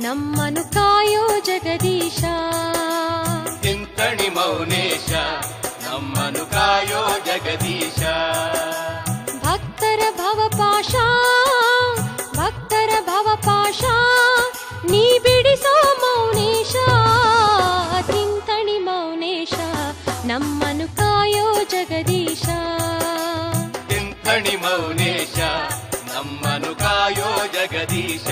ನಮ್ಮನು ಕಾಯೋ ಜಗದೀಶ. ತಿಂತಣಿ ಮೌನೇಶ ನಮ್ಮನು ಕಾಯೋ ಜಗದೀಶ. ಭಕ್ತರ ಭವಪಾಶ ಭಕ್ತರ ಭವಪಾಶ ನೀ ಬಿಡಿಸೋ ಮೌನೇಶ ತಿಂತಣಿ ಮೌನೇಶ ನಮ್ಮನು ಕಾಯೋ ಜಗದೀಶ. ತಿಂತಣಿ ಮೌನೇಶ ನಮ್ಮನು ಕಾಯೋ ಜಗದೀಶ.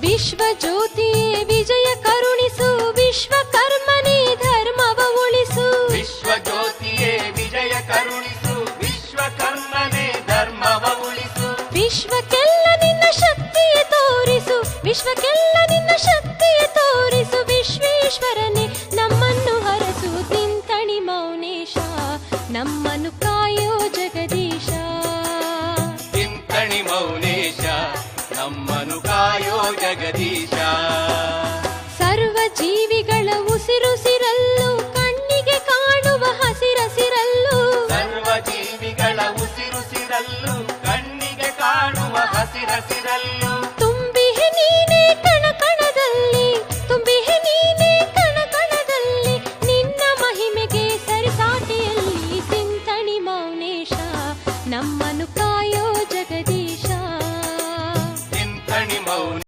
ವಿಶ್ವ ಜ್ಯೋತಿಯೇ ವಿಜಯ ಕರುಣಿಸು ವಿಶ್ವಕರ್ಮನೇ ಧರ್ಮವ ಉಳಿಸು. ವಿಶ್ವ ಜ್ಯೋತಿಯೇ ವಿಜಯ ಕರುಣಿಸು ವಿಶ್ವಕರ್ಮನೇ ಧರ್ಮವ ಉಳಿಸು. ವಿಶ್ವಕ್ಕೆಲ್ಲ ನಿನ್ನ ಶಕ್ತಿಯ ತೋರಿಸು ವಿಶ್ವಕ್ಕೆಲ್ಲ ನಮ್ಮನು ಕಾಯೋ ಜಗದೀಶ. ಸರ್ವ ಜೀವಿಗಳ ಉಸಿರುಸಿರಲ್ಲೂ ಕಣ್ಣಿಗೆ ಕಾಣುವ ಹಸಿರಸಿರಲ್ಲೂ ಸರ್ವ ಉಸಿರುಸಿರಲ್ಲೂ ಕಣ್ಣಿಗೆ ಕಾಣುವ ಹಸಿರಸಿರಲ್ಲೂ ತುಂಬಿ ನೀನೆ ನೀನೆ ನಿನ್ನ ಮಹಿಮೆಗೆ ಚಿಂತಣಿ ಮೌನೇಶ ನಮ್ಮನು ಕಾ